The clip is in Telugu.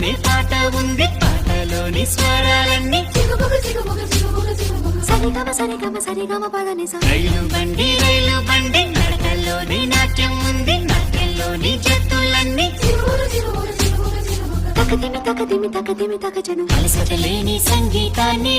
పాట ఉంది. పాటలోని స్వరాలన్నీ. సరిగమ పదని రైలు బండి రైలు బండి నడకల్లోని నాట్యం ఉంది. నాట్యంలోని జత్తులన్నీ తకదిమి తకదిమి తకదిమి తకజను అలసట లేని సంగీతాన్ని